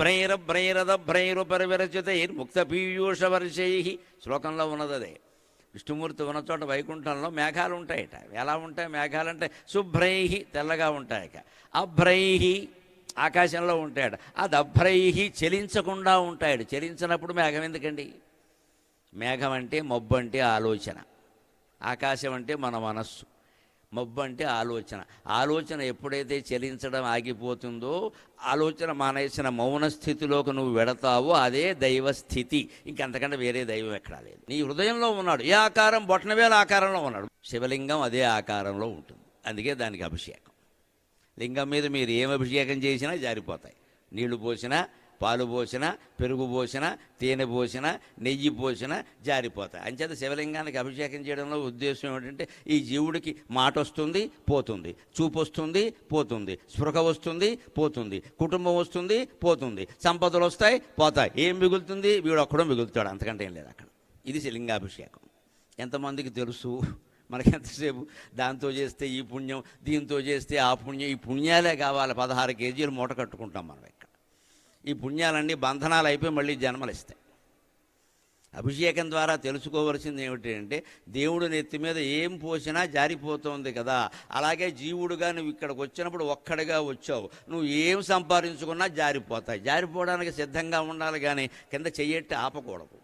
శుభ్రైరభ్రైరదభ్రైరుపరివిరచితైర్ముక్త పీయూషవర్షై శ్లోకంలో ఉన్నది అదే. విష్ణుమూర్తి ఉన్న చోట వైకుంఠంలో మేఘాలు ఉంటాయట. ఎలా ఉంటాయి మేఘాలు అంటే శుభ్రై తెల్లగా ఉంటాయట. అభ్రై ఆకాశంలో ఉంటాయట. అది అభ్రై చెలించకుండా ఉంటాయట. చెలించినప్పుడు మేఘం ఎందుకండి? మేఘం అంటే మబ్బు అంటే ఆలోచన. ఆకాశం అంటే మన మనస్సు. మబ్బు అంటే ఆలోచన. ఆలోచన ఎప్పుడైతే చలించడం ఆగిపోతుందో ఆలోచన మానేసిన మౌన స్థితిలోకి నువ్వు వెడతావో అదే దైవ స్థితి. ఇంకంతకంటే వేరే దైవం ఎక్కడా లేదు. నీ హృదయంలో ఉన్నాడు. ఏ ఆకారం? బొట్టనవేల ఆకారంలో ఉన్నాడు. శివలింగం అదే ఆకారంలో ఉంటుంది. అందుకే దానికి అభిషేకం. లింగం మీద మీరు ఏం అభిషేకం చేసినా జారిపోతాయి. నీళ్ళు పోసినా పాలు పోసినా పెరుగు పోసినా తేనె పోసినా నెయ్యి పోసినా జారిపోతాయి. అంచేత శివలింగానికి అభిషేకం చేయడంలో ఉద్దేశం ఏమిటంటే ఈ జీవుడికి మాట వస్తుంది పోతుంది. చూపు వస్తుంది పోతుంది. స్పృహ వస్తుంది పోతుంది. కుటుంబం వస్తుంది పోతుంది. సంపదలు వస్తాయి పోతాయి. ఏం మిగులుతుంది? వీడు ఒక్కడో మిగులుతాడు. అంతకంటే ఏం లేదు అక్కడ. ఇది శిలింగాభిషేకం ఎంతమందికి తెలుసు? మనకి ఎంతసేపు దాంతో చేస్తే ఈ పుణ్యం దీంతో చేస్తే ఆ పుణ్యం ఈ పుణ్యాలే కావాలి. పదహారు కేజీలు మూట కట్టుకుంటాం మనం ఈ పుణ్యాలన్నీ బంధనాలు అయిపోయి మళ్ళీ జన్మలు ఇస్తాయి అభిషేకం ద్వారా తెలుసుకోవలసింది ఏమిటి అంటే దేవుడు నెత్తి మీద ఏం పోసినా జారిపోతుంది కదా అలాగే జీవుడుగా నువ్వు ఇక్కడికి వచ్చినప్పుడు ఒక్కడిగా వచ్చావు నువ్వు ఏం సంపాదించుకున్నా జారిపోతాయి. జారిపోవడానికి సిద్ధంగా ఉండాలి కానీ కింద చెయ్యట్టి ఆపకూడదు.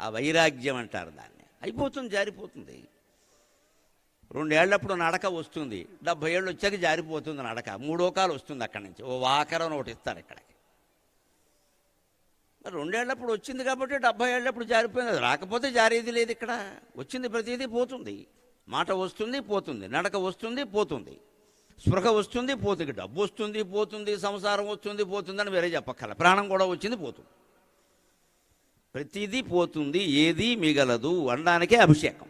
ఆ వైరాగ్యం అంటారు దాన్ని. అయిపోతుంది జారిపోతుంది. రెండేళ్ళప్పుడు నడక వస్తుంది. డెబ్బై ఏళ్ళు వచ్చాక జారిపోతుంది నడక. మూడో కాలు వస్తుంది అక్కడి నుంచి. ఓ వాకరం ఒకటి ఇస్తారు ఇక్కడికి. మరి రెండేళ్ళప్పుడు వచ్చింది కాబట్టి డెబ్బై ఏళ్ళప్పుడు జారిపోయింది. అది రాకపోతే జారేది లేదు ఇక్కడ. వచ్చింది ప్రతిదీ పోతుంది. మాట వస్తుంది పోతుంది. నడక వస్తుంది పోతుంది. స్పృహ వస్తుంది పోతుంది. డబ్బు వస్తుంది పోతుంది. సంసారం వస్తుంది పోతుంది అని వేరే చెప్పక్కల ప్రాణం కూడా వచ్చింది పోతుంది. ప్రతిదీ పోతుంది. ఏది మిగలదు. అనడానికే అభిషేకం.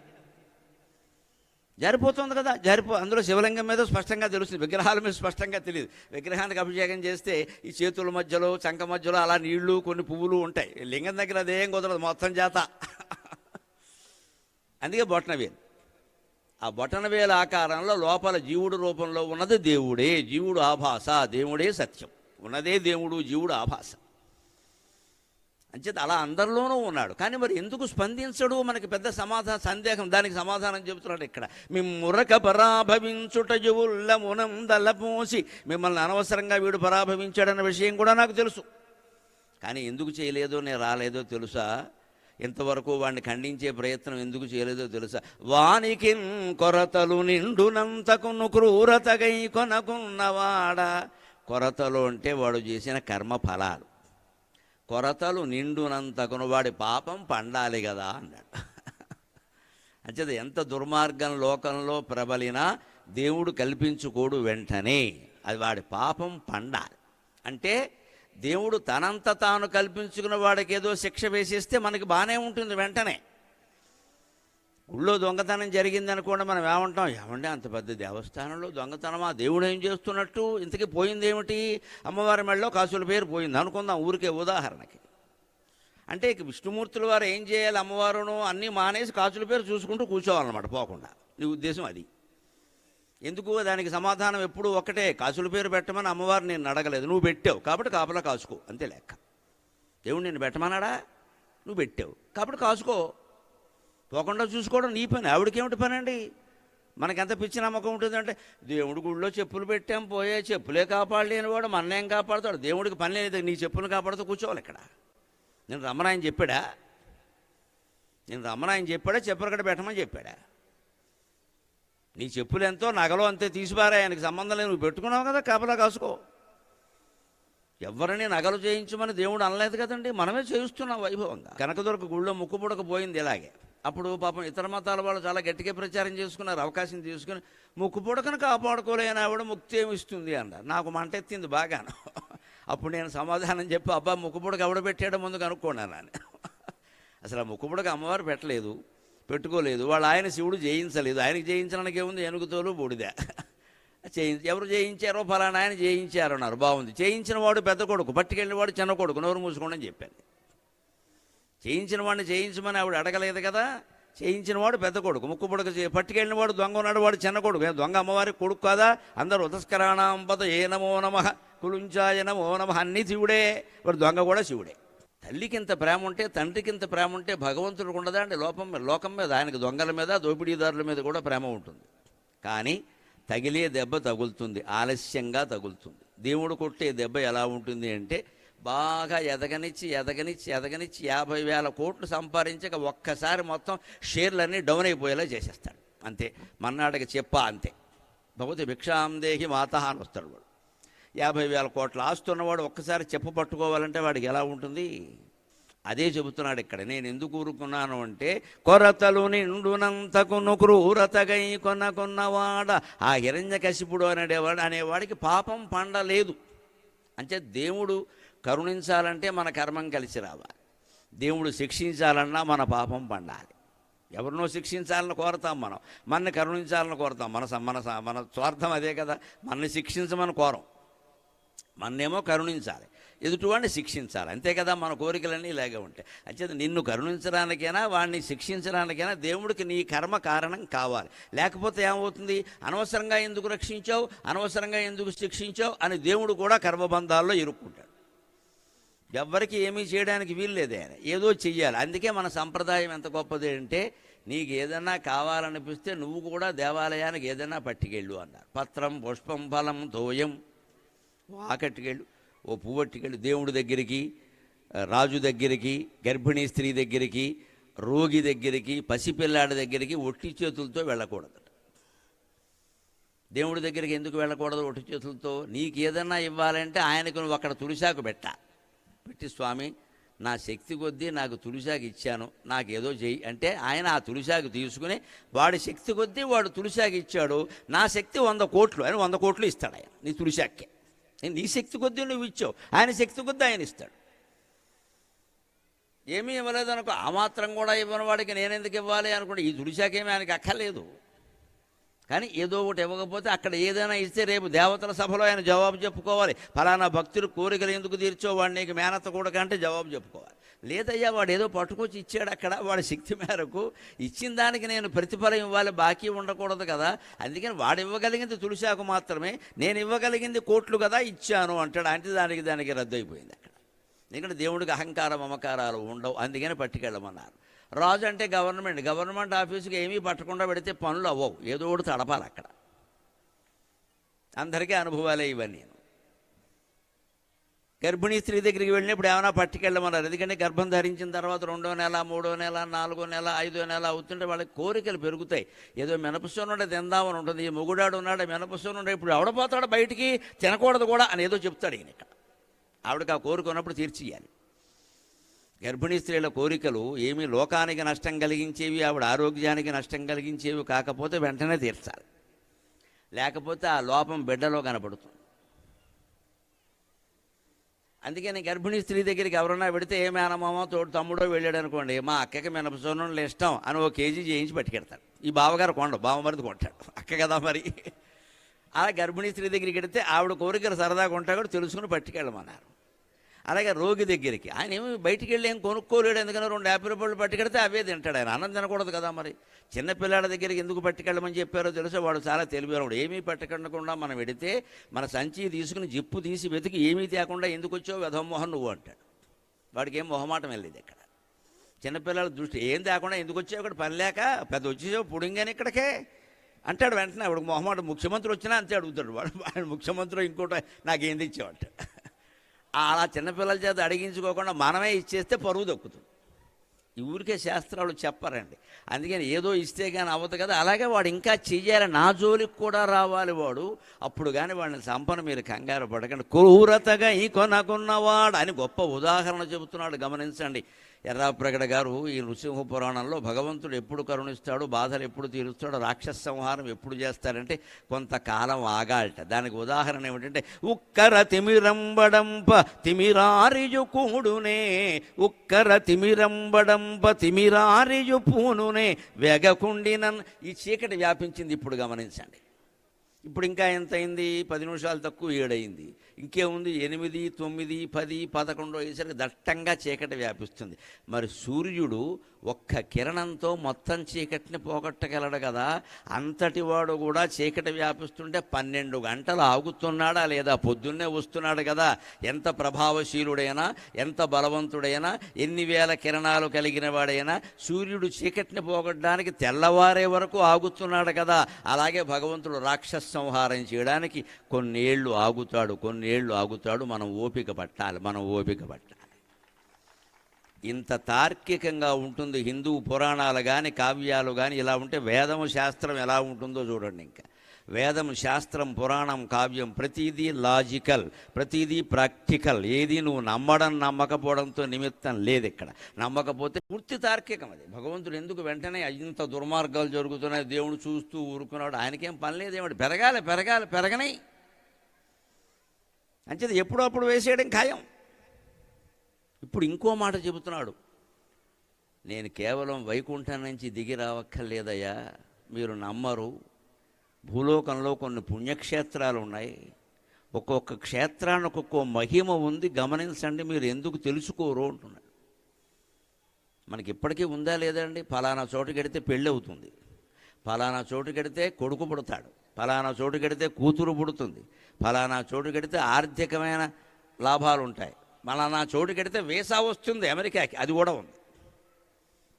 జారిపోతుంది కదా జారిపో అందులో శివలింగం మీద స్పష్టంగా తెలుస్తుంది విగ్రహాల మీద స్పష్టంగా తెలియదు. విగ్రహానికి అభిషేకం చేస్తే ఈ చేతుల మధ్యలో చంక మధ్యలో అలా నీళ్ళు కొన్ని పువ్వులు ఉంటాయి. లింగం దగ్గర అదేం కుదరదు మొత్తం చేత అందుకే బొట్టనవేలు ఆ బొటనవేల ఆకారంలో లోపల జీవుడు రూపంలో ఉన్నది దేవుడే జీవుడు ఆభాస దేవుడే సత్యం. ఉన్నదే దేవుడు జీవుడు ఆభాస. అంచేత అలా అందరిలోనూ ఉన్నాడు. కానీ మరి ఎందుకు స్పందించడు? మనకి పెద్ద సమాధాన సందేహం. దానికి సమాధానం చెబుతున్నాడు ఇక్కడ. మిమ్మురక పరాభవించుట జువుల్ల మునం పోసి మిమ్మల్ని అనవసరంగా వీడు పరాభవించాడన్న విషయం కూడా నాకు తెలుసు. కానీ ఎందుకు చేయలేదో నేను రాలేదో తెలుసా? ఇంతవరకు వాడిని ఖండించే ప్రయత్నం ఎందుకు చేయలేదో తెలుసా? వానికి కొరతలు నిండునంతకును క్రూరతగై కొనకున్నవాడ? కొరతలు అంటే వాడు చేసిన కర్మ ఫలాలు కొరతలు నిండునంత వాడి పాపం పండాలి కదా అన్నాడు. అంచేది ఎంత దుర్మార్గం లోకంలో ప్రబలినా దేవుడు కల్పించుకోడు వెంటనే. అది వాడి పాపం పండాలి. అంటే దేవుడు తనంత తాను కల్పించుకున్న వాడికి ఏదో శిక్ష వేసేస్తే మనకి బాగానే ఉంటుంది వెంటనే. ఊళ్ళో దొంగతనం జరిగింది కూడా మనం ఏమంటాం? ఏమంటే అంత పెద్ద దేవస్థానంలో దొంగతనమా? దేవుడు ఏం చేస్తున్నట్టు? ఇంతకీ పోయింది ఏమిటి? అమ్మవారి మెడలో కాసుల పేరు పోయింది. అనుకుందాం ఊరికే ఉదాహరణకి. అంటే ఇక విష్ణుమూర్తుల వారు ఏం చేయాలి? అమ్మవారును అన్నీ మానేసి కాసుల పేరు చూసుకుంటూ కూర్చోవాలన్నమాట పోకుండా. నీ ఉద్దేశం అది. ఎందుకు? దానికి సమాధానం ఎప్పుడు ఒకటే కాసుల పేరు పెట్టమని అమ్మవారు నేను అడగలేదు. నువ్వు పెట్టావు. కాబట్టి కాపలా కాసుకో. అంతే లెక్క. దేవుడు నేను పెట్టమన్నాడా? నువ్వు పెట్టావు. కాబట్టి కాసుకో. పోకుండా చూసుకోవడం నీ పని ఆవిడకేమిటి పని అండి మనకెంత పిచ్చి నమ్మకం ఉంటుందంటే దేవుడి గుడిలో చెప్పులు పెట్టాం పోయే చెప్పులే కాపాడలేని వాడు మననేం కాపాడుతాడు? దేవుడికి పని లేదు నీ చెప్పులు కాపాడుతూ కూర్చోవాలి ఇక్కడ. నేను రమ్మనాయని చెప్పాడా? నేను రమ్మనాయని చెప్పాడా? చెప్పులక్కడ పెట్టమని చెప్పాడా? నీ చెప్పులు ఎంతో నగలో అంతే తీసిపారా ఆయనకి సంబంధం లేదు. నువ్వు పెట్టుకున్నావు కదా కాపలా కాసుకో. ఎవరిని నగలు చేయించమని దేవుడు అనలేదు కదండి? మనమే చేయిస్తున్నాం వైభవంగా. కనకదుర్గ గుళ్ళో ముక్కుపుడక పోయింది ఇలాగే. అప్పుడు పాపం ఇతర మతాల వాళ్ళు చాలా గట్టిగా ప్రచారం చేసుకున్నారు అవకాశం తీసుకుని ముక్కు పుడకను కాపాడుకోలేని ఆవిడ ముక్తి ఏమిస్తుంది అన్నారు నాకు మంట ఎత్తింది బాగాను. అప్పుడు నేను సమాధానం చెప్పి అబ్బా ముక్కు పుడక ఎవడ పెట్టాడో ముందు కనుక్కున్నాను అని అసలు ఆ ముక్కుపుడక అమ్మవారు పెట్టలేదు పెట్టుకోలేదు. వాళ్ళు ఆయన శివుడు జయించలేదు. ఆయనకి జయించడానికి ఏముంది? ఎనుగుతోలు బూడిద. చేయించి ఎవరు చేయించారో ఫలానా ఆయన చేయించారు అన్నారు బాగుంది. చేయించిన వాడు పెద్ద కొడుకు పట్టుకెళ్ళిన వాడు చిన్న కొడుకు నోరు మూసుకోండి అని చెప్పాను. చేయించిన వాడిని చేయించమని ఆవిడ అడగలేదు కదా? చేయించిన వాడు పెద్ద కొడుకు. ముక్కు పొడక చే- పట్టుకెళ్ళిన వాడు దొంగ ఉన్నాడు వాడు చిన్న కొడుకు. దొంగ అమ్మవారి కొడుకు కాదా? అందరు ఉతస్కరాణాం పద ఏ నమో నమ కులుంచాయన ఓ నమ శివుడే. వాడు దొంగ కూడా శివుడే. తల్లికి ఇంత ప్రేమ ఉంటే తండ్రికి ఇంత ప్రేమ ఉంటే భగవంతుడికి ఉండదా అంటే లోపం లోకం మీద ఆయనకు దొంగల మీద దోపిడీదారుల మీద కూడా ప్రేమ ఉంటుంది. కానీ తగిలే దెబ్బ తగులుతుంది ఆలస్యంగా తగులుతుంది. దేవుడు కొట్టే దెబ్బ ఎలా ఉంటుంది అంటే బాగా ఎదగనిచ్చి ఎదగనిచ్చి ఎదగనిచ్చి యాభై వేల కోట్లు సంపాదించక ఒక్కసారి మొత్తం షేర్లన్నీ డౌన్ అయిపోయేలా చేసేస్తాడు. అంతే. మన్నాడికి చెప్ప అంతే. భగవతి భిక్షాందేహి మాత అని వస్తాడు వాడు. యాభై వేల కోట్ల ఆస్తున్నవాడు ఒక్కసారి చెప్పు పట్టుకోవాలంటే వాడికి ఎలా ఉంటుంది? అదే చెబుతున్నాడు ఇక్కడ. నేను ఎందుకు ఊరుకున్నాను అంటే కొరతలు నిండునంతకును క్రూరతగై కొనకున్నవాడ ఆ హిరణ్యకశిపుడు అనేవాడు అనేవాడికి పాపం పండలేదు. అంటే దేవుడు కరుణించాలంటే మన కర్మం కలిసి రావాలి. దేవుడు శిక్షించాలన్నా మన పాపం పండాలి. ఎవరినో శిక్షించాలని కోరతాం మనం. మనని కరుణించాలని కోరతాం. మన స- మన మన స్వార్థం అదే కదా. మనని శిక్షించమని కోరం. మన్నేమో కరుణించాలి. ఎదుటివాడిని శిక్షించాలి. అంతే కదా మన కోరికలన్నీ ఇలాగే ఉంటాయి. అంచేత నిన్ను కరుణించడానికైనా వాడిని శిక్షించడానికైనా దేవుడికి నీ కర్మ కారణం కావాలి. లేకపోతే ఏమవుతుంది? అనవసరంగా ఎందుకు రక్షించావు? అనవసరంగా ఎందుకు శిక్షించావు? అని దేవుడు కూడా కర్మబంధాల్లో ఇరుక్కుంటాడు. ఎవ్వరికి ఏమీ చేయడానికి వీల్లేదు ఆయన. ఏదో చెయ్యాలి. అందుకే మన సంప్రదాయం ఎంత గొప్పది అంటే నీకు ఏదన్నా కావాలనిపిస్తే నువ్వు కూడా దేవాలయానికి ఏదైనా పట్టుకెళ్ళు అన్నారు. పత్రం పుష్పం ఫలం తోయం వాకట్టుకెళ్ళు. ఓ పువ్వట్టుకెళ్ళు దేవుడి దగ్గరికి రాజు దగ్గరికి గర్భిణీ స్త్రీ దగ్గరికి రోగి దగ్గరికి పసిపిల్లాడి దగ్గరికి ఒట్టి చేతులతో వెళ్ళకూడదు దేవుడి దగ్గరికి ఎందుకు వెళ్ళకూడదు ఒట్టి చేతులతో? నీకు ఏదన్నా ఇవ్వాలంటే ఆయనకు నువ్వు అక్కడ తులిసాకు పెట్టాలి. పెట్టి స్వామి నా శక్తి కొద్దీ నాకు తులిసాకు ఇచ్చాను నాకు ఏదో చెయ్యి అంటే ఆయన ఆ తులిసాకు తీసుకుని వాడి శక్తి కొద్దీ వాడు తులిసాకు ఇచ్చాడు. నా శక్తి వంద కోట్లు ఆయన వంద కోట్లు ఇస్తాడు ఆయన నీ తులిసాక్కే నీ శక్తి కొద్దీ నువ్వు ఇచ్చావు ఆయన శక్తి కొద్దీ ఆయన ఇస్తాడు. ఏమీ ఇవ్వలేదు అనుకో ఆ మాత్రం కూడా ఇవ్వని వాడికి నేను ఎందుకు ఇవ్వాలి అనుకుంటే ఈ తుడిశాకేమీ ఆయనకి అక్కర్లేదు. కానీ ఏదో ఒకటి ఇవ్వకపోతే అక్కడ ఏదైనా ఇస్తే రేపు దేవతల సభలో ఆయన జవాబు చెప్పుకోవాలి. ఫలానా భక్తులు కోరికలు ఎందుకు తీర్చో వాడు నీకు మేనత కూడా కంటే జవాబు చెప్పుకోవాలి. లేదయ్యా వాడు ఏదో పట్టుకొచ్చి ఇచ్చాడు అక్కడ వాడి శక్తి మేరకు. ఇచ్చిన దానికి నేను ప్రతిఫలం ఇవ్వాలి బాకీ ఉండకూడదు కదా. అందుకని వాడు ఇవ్వగలిగింది తులసాకు మాత్రమే. నేను ఇవ్వగలిగింది కోట్లు కదా ఇచ్చాను అంటాడు. అంటే దానికి దానికి రద్దు అయిపోయింది అక్కడ. ఎందుకంటే దేవుడికి అహంకారం మమకారాలు ఉండవు. అందుకని పట్టుకెళ్ళమన్నారు. రాజు అంటే గవర్నమెంట్ గవర్నమెంట్ ఆఫీసుకి ఏమీ పట్టకుండా పెడితే పనులు అవ్వవు. ఏదో ఒకటి తడపాలి అక్కడ. అందరికీ అనుభవాలే ఇవన్నీ. గర్భిణీ స్త్రీ దగ్గరికి వెళ్ళినప్పుడు ఏమైనా పట్టుకెళ్ళమన్నారు. ఎందుకంటే గర్భం ధరించిన తర్వాత రెండో నెల మూడో నెల నాలుగో నెల ఐదో నెల అవుతుంటే వాళ్ళకి కోరికలు పెరుగుతాయి. ఏదో మినపసోనుండే తిందామని ఉంటుంది. ఈ మొగుడాడు ఉన్నాడు మినపసోనుండే ఇప్పుడు ఎవడపోతాడు బయటికి తినకూడదు కూడా అని ఏదో చెప్తాడు ఈయన ఇక్కడ. ఆవిడకి ఆ కోరిక ఉన్నప్పుడు తీర్చియాలి గర్భిణీ స్త్రీల కోరికలు ఏమి లోకానికి నష్టం కలిగించేవి ఆవిడ ఆరోగ్యానికి నష్టం కలిగించేవి కాకపోతే వెంటనే తీర్చాలి. లేకపోతే ఆ లోపం బిడ్డలో కనపడుతుంది. అందుకని గర్భిణీ స్త్రీ దగ్గరికి ఎవరన్నా పెడితే ఏ మేనమామ తోడు తమ్ముడో వెళ్ళాడు అనుకోండి మా అక్కకి మినపసోనంలో ఇష్టం అని ఓ కేజీ చేయించి పట్టుకెడతాడు. ఈ బావగారు కొండ బావమరిది కొంటాడు. అక్క కదా మరి. అలా గర్భిణీ స్త్రీ దగ్గరికి వెడితే ఆవిడ కోరికలు సరదాగా ఉంటా కూడా తెలుసుకుని పట్టుకెళ్ళమన్నారు. అలాగే రోగి దగ్గరికి. ఆయన ఏమి బయటికి వెళ్ళి ఏం కొనుక్కోలేడు ఎందుకని రెండు యాపిల్ పళ్ళు పట్టుకెడితే అవే తింటాడు ఆయన. అన్నం తినకూడదు కదా మరి. చిన్న దగ్గరికి ఎందుకు పట్టుకెళ్ళమని చెప్పారో తెలుసో? వాడు చాలా తెలివినవాడు. ఏమీ పట్టుకెళ్ళకుండా మనం వెడితే మన సంచి తీసుకుని జిప్పు తీసి వెతికి ఏమీ తేకుండా ఎందుకు వచ్చావు వెధమోహన్ నువ్వు అంటాడు. వాడికి ఏం మొహమాటం వెళ్ళేది ఇక్కడ చిన్నపిల్లల దృష్టి ఏం తేకుండా ఎందుకు వచ్చావు? ఇక్కడ పని లేక పెద్ద వచ్చేసావు పుడింగాని ఇక్కడికే అంటాడు వెంటనే. ఆవిడ మొహమాట ముఖ్యమంత్రి వచ్చినా అంతే అడుగుతాడు. వాడు వాడు ముఖ్యమంత్రి ఇంకోటి నాకేం అంటాడు. అలా చిన్నపిల్లల చేత అడిగించుకోకుండా మనమే ఇచ్చేస్తే పరువు దక్కుతుంది. ఈ ఊరికే శాస్త్రాలు చెప్పరండి. అందుకని ఏదో ఇస్తే కానీ అవ్వదు కదా. అలాగే వాడు ఇంకా చెయ్యాలి. నా జోలికి కూడా రావాలి వాడు. అప్పుడు కానీ వాడిని సంపన మీరు కంగారు పడకండి. క్రూరతగా ఈ కొనకున్నవాడు అని గొప్ప ఉదాహరణ చెబుతున్నాడు. గమనించండి. ఎర్రాప్రగడ గారు ఈ నృసింహ పురాణంలో భగవంతుడు ఎప్పుడు కరుణిస్తాడు బాధలు ఎప్పుడు తీరుస్తాడు రాక్షస సంహారం ఎప్పుడు చేస్తారంటే కొంతకాలం ఆగాలట. దానికి ఉదాహరణ ఏమిటంటే ఉక్కర తిమిరంబడంప తిమిరారియు కూడునే ఉక్కర తిమిరంబడంప తిమిరారియు పూనునే వెగకుండినన్. ఈ చీకటి వ్యాపించింది ఇప్పుడు గమనించండి. ఇప్పుడు ఇంకా ఎంత అయింది పది నిమిషాలు తక్కువ ఏడైంది ఇంకేముంది? ఎనిమిది తొమ్మిది పది పదకొండు అయ్యేసరికి దట్టంగా చీకటి వ్యాపిస్తుంది. మరి సూర్యుడు ఒక్క కిరణంతో మొత్తం చీకటిని పోగొట్టగలడు కదా? అంతటి వాడు కూడా చీకటి వ్యాపిస్తుంటే పన్నెండు గంటలు ఆగుతున్నాడా లేదా? పొద్దున్నే వస్తున్నాడు కదా. ఎంత ప్రభావశీలుడైనా ఎంత బలవంతుడైనా ఎన్ని వేల కిరణాలు కలిగిన వాడైనా సూర్యుడు చీకటిని పోగొట్టడానికి తెల్లవారే వరకు ఆగుతున్నాడు కదా. అలాగే భగవంతుడు రాక్షస సంహారం చేయడానికి కొన్నేళ్ళు ఆగుతాడు కొన్ని ఏళ్ళు ఆగుతాడు మనం ఓపిక పట్టాలి మనం ఓపిక పట్టాలి. ఇంత తార్కికంగా ఉంటుంది హిందూ పురాణాలు కానీ కావ్యాలు కానీ ఇలా ఉంటే వేదము శాస్త్రం ఎలా ఉంటుందో చూడండి ఇంకా. వేదం శాస్త్రం పురాణం కావ్యం ప్రతిదీ లాజికల్ ప్రతిదీ ప్రాక్టికల్. ఏది నువ్వు నమ్మడం నమ్మకపోవడంతో నిమిత్తం లేదు ఇక్కడ. నమ్మకపోతే పూర్తి తార్కికం అది. భగవంతుడు ఎందుకు వెంటనే ఇంత దుర్మార్గాలు జరుగుతున్నాయి దేవుడు చూస్తూ ఊరుకున్నాడు ఆయనకేం పని లేదు ఏమిటి పెరగాలి పెరగాలి పెరగనాయి అంచేది ఎప్పుడో అప్పుడు వేసేయడం ఖాయం. ఇప్పుడు ఇంకో మాట చెబుతున్నాడు. నేను కేవలం వైకుంఠం నుంచి దిగి రావక్కర్లేదయ్యా. మీరు నమ్మరు. భూలోకంలో కొన్ని పుణ్యక్షేత్రాలు ఉన్నాయి. ఒక్కొక్క క్షేత్రానికి ఒక్కొక్క మహిమ ఉంది. గమనించండి మీరు ఎందుకు తెలుసుకోరు అంటున్నాడు. మనకి ఇప్పటికీ ఉందా లేదండి ఫలానా చోటు కడితే పెళ్ళి అవుతుంది ఫలానా చోటుకెడితే కొడుకు పుడతాడు. ఫలానా చోటు కడితే కూతురు పుడుతుంది. ఫలానా చోటు కడితే ఆర్థికమైన లాభాలు ఉంటాయి ఫలానా చోటు కడితే వీసా వస్తుంది అమెరికాకి. అది కూడా ఉంది.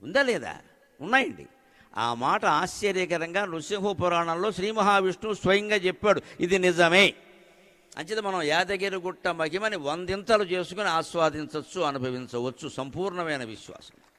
ఉందా లేదా? ఉన్నాయండి. ఆ మాట ఆశ్చర్యకరంగా నృసింహ పురాణంలో శ్రీ మహావిష్ణువు స్వయంగా చెప్పాడు. ఇది నిజమే. అంచేది మనం యాదగిరి గుట్ట మహిమని వందింతలు చేసుకుని ఆస్వాదించవచ్చు అనుభవించవచ్చు సంపూర్ణమైన విశ్వాసం.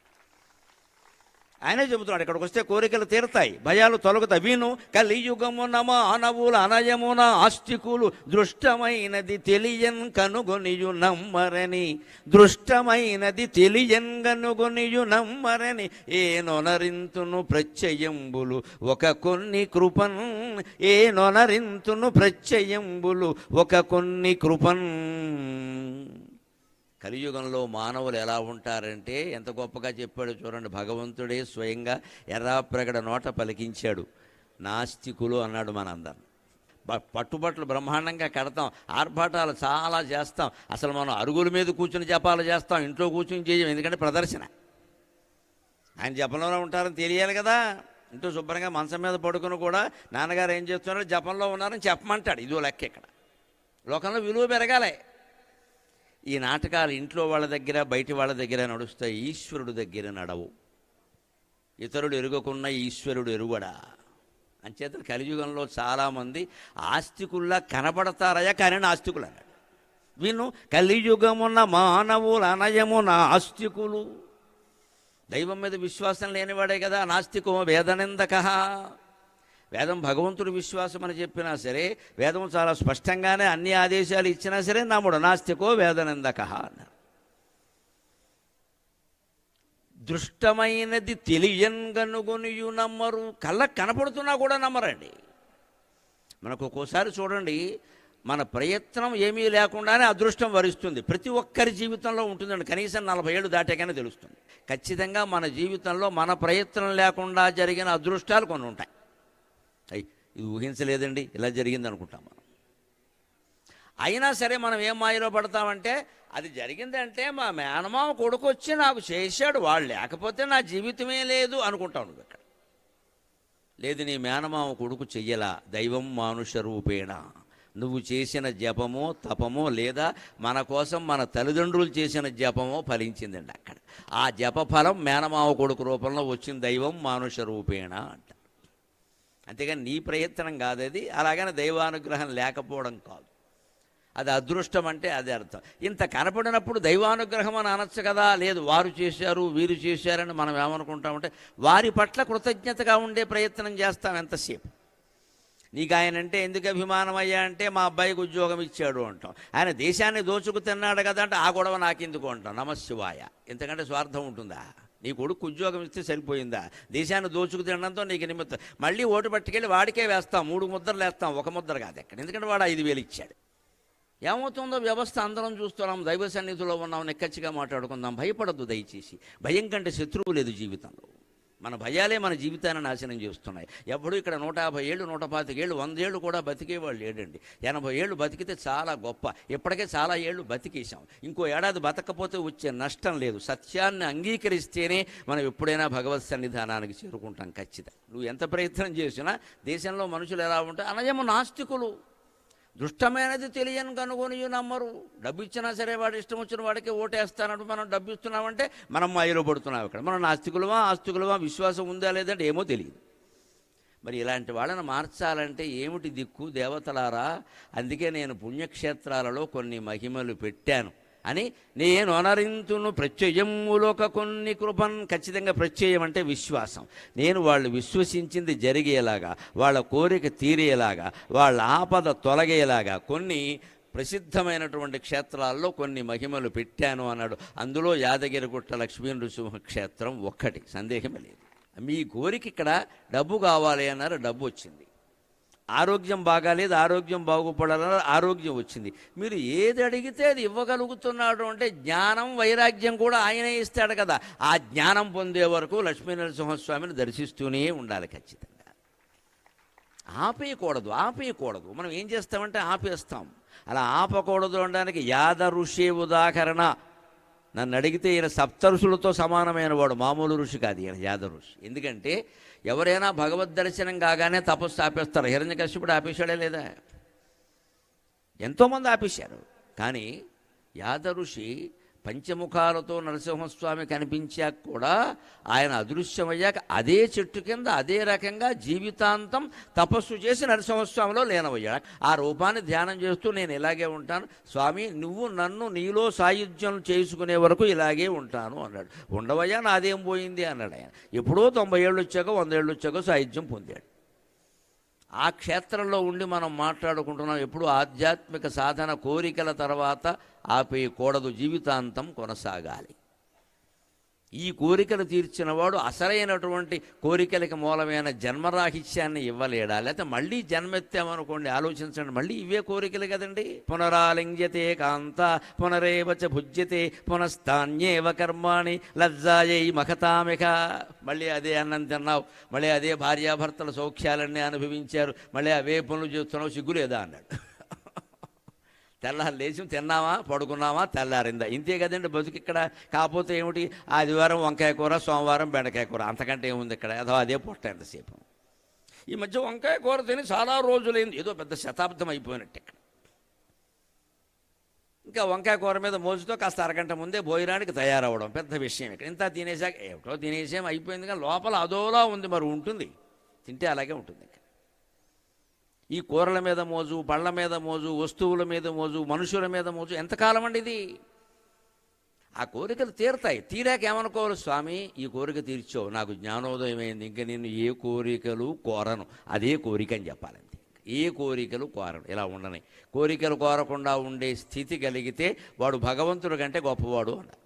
ఆయనే చెబుతున్నాడు ఇక్కడికి వస్తే కోరికలు తీరతాయి. భయాలు తొలగుతాయి. విను కలియుగమున మానవుల అనయమున ఆస్తికులు దృష్టమైనది తెలియన్ కనుగొనియు నమ్మరని దృష్టమైనది తెలియన్ కనుగొనియు నమ్మరని ఏ నొనరింతును ప్రత్యయంబులు ఒక కొన్ని కృపన్ ఏ నొనరింతును ప్రత్యయంబులు ఒక కొన్ని కృపన్. కలియుగంలో మానవులు ఎలా ఉంటారంటే ఎంత గొప్పగా చెప్పాడు చూడండి భగవంతుడే స్వయంగా ఎర్రాప్రగడ నోట పలికించాడు. నాస్తికులు అన్నాడు మనందరం. బ- పట్టుబట్టలు బ్రహ్మాండంగా కడతాం ఆర్భాటాలు చాలా చేస్తాం అసలు మనం అరుగుల మీద కూర్చుని జపాలు చేస్తాం ఇంట్లో కూర్చుని చేయం ఎందుకంటే ప్రదర్శన. ఆయన జపంలోనే ఉంటారని తెలియాలి కదా. ఇంట్లో శుభ్రంగా మంచం మీద పడుకుని కూడా నాన్నగారు ఏం చేస్తున్నారో జపంలో ఉన్నారని చెప్పమంటాడు. ఇదో లెక్క ఇక్కడ. లోకంలో విలువ పెరగాలి. ఈ నాటకాలు ఇంట్లో వాళ్ళ దగ్గర బయటి వాళ్ళ దగ్గర నడుస్తాయి. ఈశ్వరుడు దగ్గర నడవు. ఇతరుడు ఎరుగకున్న ఈశ్వరుడు ఎరుగడా? అంచేత కలియుగంలో చాలామంది ఆస్తికుల్లా కనబడతారయ్యా కానీ నాస్తికులు అన్నాడు వీళ్ళు కలియుగమున్న మానవుల అనయమున ఆస్తికులు. దైవం మీద విశ్వాసం లేనివాడే కదా నాస్తికో వేదనిందక వేదం భగవంతుడి విశ్వాసం అని చెప్పినా సరే వేదం చాలా స్పష్టంగానే అన్ని ఆదేశాలు ఇచ్చినా సరే నమ్ముడు నాస్తికో వేదనందక అన్నారు దృష్టమైనది తెలియన్గనుగొనియు నమ్మరు. కళ్ళ కనపడుతున్నా కూడా నమ్మరండి. మనకు ఒక్కోసారి చూడండి మన ప్రయత్నం ఏమీ లేకుండానే అదృష్టం వరిస్తుంది. ప్రతి ఒక్కరి జీవితంలో ఉంటుందండి. కనీసం నలభై ఏళ్ళు దాటాకనే తెలుస్తుంది. ఖచ్చితంగా మన జీవితంలో మన ప్రయత్నం లేకుండా జరిగిన అదృష్టాలు కొన్ని ఉంటాయి. ఇది ఊహించలేదండి ఇలా జరిగింది అనుకుంటాం మనం. అయినా సరే మనం ఏం మాయలో పడతామంటే అది జరిగిందంటే మా మేనమామ కొడుకు వచ్చి నాకు చేశాడు వాడు లేకపోతే నా జీవితమే లేదు అనుకుంటావు నువ్వు ఇక్కడ. లేదు నీ మేనమామ కొడుకు చెయ్యలా దైవం మానుష రూపేణ. నువ్వు చేసిన జపమో తపమో లేదా మన కోసం మన తల్లిదండ్రులు చేసిన జపమో ఫలించిందండి అక్కడ. ఆ జప ఫలం మేనమామ కొడుకు రూపంలో వచ్చిన దైవం మానుష రూపేణ అంట. అంతేగాని నీ ప్రయత్నం కాదది అలాగని దైవానుగ్రహం లేకపోవడం కాదు. అది అదృష్టం అంటే అదే అర్థం. ఇంత కనపడినప్పుడు దైవానుగ్రహం అని అనొచ్చు కదా లేదు వారు చేశారు వీరు చేశారని మనం ఏమనుకుంటామంటే వారి పట్ల కృతజ్ఞతగా ఉండే ప్రయత్నం చేస్తాం ఎంతసేపు. నీకు ఆయన అంటే ఎందుకు అభిమానం అయ్యా అంటే మా అబ్బాయికి ఉద్యోగం ఇచ్చాడు అంటాం. ఆయన దేశాన్ని దోచుకు తిన్నాడు కదా అంటే ఆ గొడవ నాకెందుకు అంటాం. నమశివాయ. ఎందుకంటే స్వార్థం ఉంటుందా? నీ కొడుకు ఉద్యోగం ఇస్తే సరిపోయిందా? దేశాన్ని దోచుకు తినడంతో నీకు నిమిత్తం మళ్ళీ ఓటు పట్టుకెళ్ళి వాడికే వేస్తాం మూడు ముద్రలు వేస్తాం ఒక ముద్ర కాదు ఎక్కడ. ఎందుకంటే వాడు ఐదు వేలు ఇచ్చాడు. ఏమవుతుందో వ్యవస్థ అందరం చూస్తున్నాం దైవ సన్నిధిలో ఉన్నాం నిక్కచ్చిగా మాట్లాడుకుందాం. భయపడద్దు దయచేసి. భయం కంటే శత్రువు లేదు జీవితంలో. మన భయాలే మన జీవితాన్ని నాశనం చేస్తున్నాయి. ఎప్పుడు ఇక్కడ నూట యాభై ఏళ్ళు నూట పాతికేళ్ళు వంద ఏళ్ళు కూడా బతికేవాళ్ళు లేడండి. ఎనభై ఏళ్ళు బతికితే చాలా గొప్ప. ఇప్పటికే చాలా ఏళ్ళు బతికేసాం ఇంకో ఏడాది బతకపోతే వచ్చే నష్టం లేదు. సత్యాన్ని అంగీకరిస్తేనే మనం ఎప్పుడైనా భగవత్ సన్నిధానానికి చేరుకుంటాం ఖచ్చితంగా. నువ్వు ఎంత ప్రయత్నం చేసినా దేశంలో మనుషులు ఎలా ఉంటారు? అనయము నాస్తికులు. దుష్టమైనది తెలియని కనుగొని నమ్మరు. డబ్బు ఇచ్చినా సరే వాడు ఇష్టం వచ్చిన వాడికి ఓటేస్తానంటూ మనం డబ్బు ఇస్తున్నామంటే మనం మాయలో పడుతున్నాం ఇక్కడ. మనం నాస్తికులమా ఆస్తికులమా విశ్వాసం ఉందా లేదంటే ఏమో తెలియదు. మరి ఇలాంటి వాళ్ళని మార్చాలంటే ఏమిటి దిక్కు దేవతలారా? అందుకే నేను పుణ్యక్షేత్రాలలో కొన్ని మహిమలు పెట్టాను. అని నేను అనరింతును ఒక కొన్ని కృపన్ ఖచ్చితంగా ప్రత్యయం అంటే విశ్వాసం. నేను వాళ్ళు విశ్వసించింది జరిగేలాగా వాళ్ళ కోరిక తీరేలాగా వాళ్ళ ఆపద తొలగేలాగా కొన్ని ప్రసిద్ధమైనటువంటి క్షేత్రాల్లో కొన్ని మహిమలు పెట్టాను అన్నాడు. అందులో యాదగిరిగుట్ట లక్ష్మీ నృసింహ క్షేత్రం ఒక్కటి సందేహమే లేదు. మీ కోరిక ఇక్కడ డబ్బు కావాలి అన్నారు డబ్బు వచ్చింది. ఆరోగ్యం బాగాలేదు ఆరోగ్యం బాగుపడాలన్నారు ఆరోగ్యం వచ్చింది. మీరు ఏది అడిగితే అది ఇవ్వగలుగుతున్నాడు అంటే జ్ఞానం వైరాగ్యం కూడా ఆయనే ఇస్తాడు కదా. ఆ జ్ఞానం పొందే వరకు లక్ష్మీనరసింహస్వామిని దర్శిస్తూనే ఉండాలి ఖచ్చితంగా. ఆపేయకూడదు ఆపేయకూడదు. మనం ఏం చేస్తామంటే ఆపేస్తాం. అలా ఆపకూడదు అనడానికి యాద ఋషి ఉదాహరణ. నన్ను అడిగితే ఈయన సప్త ఋషులతో సమానమైన వాడు మామూలు ఋషి కాదు ఈయన యాద ఋషి. ఎందుకంటే ఎవరైనా భగవద్ దర్శనం కాగానే తపస్సు ఆపేస్తారు. హిరణ్య కశ్యపుడు ఆపేశాడే లేదా? ఎంతోమంది ఆపేశారు. కానీ యాదఋషి పంచముఖాలతో నరసింహస్వామి కనిపించాక కూడా ఆయన అదృశ్యమయ్యాక అదే చెట్టు కింద అదే రకంగా జీవితాంతం తపస్సు చేసి నరసింహస్వామిలో లీనమయ్యాడు. ఆ రూపాన్ని ధ్యానం చేస్తూ నేను ఇలాగే ఉంటాను. స్వామి నువ్వు నన్ను నీలో సాయుధ్యం చేసుకునే వరకు ఇలాగే ఉంటాను అన్నాడు. ఉండవయ్యా నాదేం పోయింది అన్నాడు ఆయన. ఎప్పుడో తొంభై ఏళ్ళు వచ్చాక వంద ఏళ్ళు వచ్చాక సాయుధ్యం పొందాడు. ఆ క్షేత్రంలో ఉండి మనం మాట్లాడుకుంటున్నాం. ఎప్పుడు ఆధ్యాత్మిక సాధన కోరికల తర్వాత ఆపేయకూడదు జీవితాంతం కొనసాగాలి. ఈ కోరికలు తీర్చినవాడు అసలైనటువంటి కోరికలకి మూలమైన జన్మరాహిత్యాన్ని ఇవ్వలేడా? లేకపోతే మళ్ళీ జన్మెత్తామనుకోండి ఆలోచించండి మళ్ళీ ఇవే కోరికలు కదండి. పునరాలింగ్యతే కాంత పునరేవచ భుజ్యతే పునస్తాన్యేవ కర్మాణి లజ్జాయై మఖతామిక మళ్ళీ అదే అన్నం తిన్నావు మళ్ళీ అదే భార్యాభర్తల సౌఖ్యాలన్నీ అనుభవించారు మళ్ళీ అవే పనులు చేస్తున్నావు సిగ్గులేదా అన్నాడు. తెల్లారి లేచి తిన్నామా పడుకున్నామా తెల్లారిందా. ఇంతే కదండి బతుకు ఇక్కడ. కాకపోతే ఏమిటి? ఆదివారం వంకాయ కూర సోమవారం బెండకాయ కూర. అంతకంటే ఏముంది ఇక్కడ? ఏదో అదే పొట్ట ఎంతసేపు. ఈ మధ్య వంకాయ కూర తిని చాలా రోజులైంది. ఏదో పెద్ద శతాబ్దం అయిపోయినట్టు ఇక్కడ. ఇంకా వంకాయ కూర మీద మోజుతో కాస్త అరగంట ముందే భోజనానికి తయారవడం పెద్ద విషయం ఇక్కడ. ఇంత తినేసాక ఏమిటో తినేసాం అయిపోయింది కానీ లోపల అదోలా ఉంది మరి ఉంటుంది. తింటే అలాగే ఉంటుంది ఇక్కడ. ఈ కూరల మీద మోజు బళ్ళ మీద మోజు వస్తువుల మీద మోజు మనుషుల మీద మోజు ఎంతకాలం అండి ఇది? ఆ కోరికలు తీరతాయి. తీరాక ఏమనుకోవాలి? స్వామి ఈ కోరిక తీర్చావు నాకు జ్ఞానోదయం అయింది ఇంకా నేను ఏ కోరికలు కోరను. అదే కోరిక అని చెప్పాలండి. ఏ కోరికలు కోరను. ఇలా ఉండని. కోరికలు కోరకుండా ఉండే స్థితి కలిగితే వాడు భగవంతుడి కంటే గొప్పవాడు అన్నారు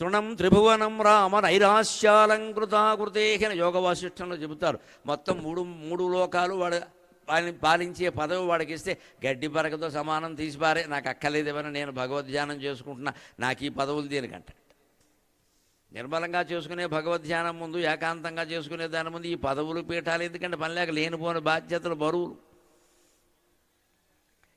తృణం త్రిభువనం రామ నైరాశ్యాలంకృతాకృతేహన యోగ వాసిష్టంలో చెబుతారు. మొత్తం మూడు మూడు లోకాలు వాడు పాలి పాలించే పదవి వాడికి ఇస్తే గడ్డి పరకతో సమానం తీసిపారే నాకు అక్కర్లేదేమని నేను భగవద్ధ్యానం చేసుకుంటున్నా. నాకు ఈ పదవులు దేనికంట? నిర్మలంగా చేసుకునే భగవద్ధ్యానం ముందు ఏకాంతంగా చేసుకునే దాని ముందు ఈ పదవులు పీఠాలు. ఎందుకంటే పని లేక లేనిపోని బాధ్యతలు బరువులు.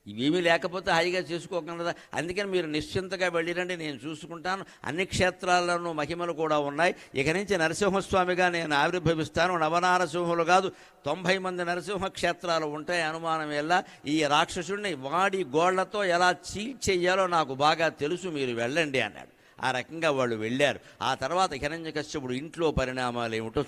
ఇవేమీ లేకపోతే హాయిగా చేసుకోకుండా అందుకని మీరు నిశ్చింతగా వెళ్ళిరండి నేను చూసుకుంటాను. అన్ని క్షేత్రాల్లోనూ మహిమలు కూడా ఉన్నాయి. ఇక నుంచి నరసింహస్వామిగా నేను ఆవిర్భవిస్తాను. నవనారసింహులు కాదు తొంభై మంది నరసింహ క్షేత్రాలు ఉంటాయి. అనుమానం ఎలా? ఈ రాక్షసుడిని వాడి గోళ్ళతో ఎలా చీల్చేయాలో నాకు బాగా తెలుసు మీరు వెళ్ళండి అన్నాడు. ఆ రకంగా వాళ్ళు వెళ్ళారు. ఆ తర్వాత హిరణ్యకశ్యపుడు ఇంట్లో పరిణామాలు ఏమిటో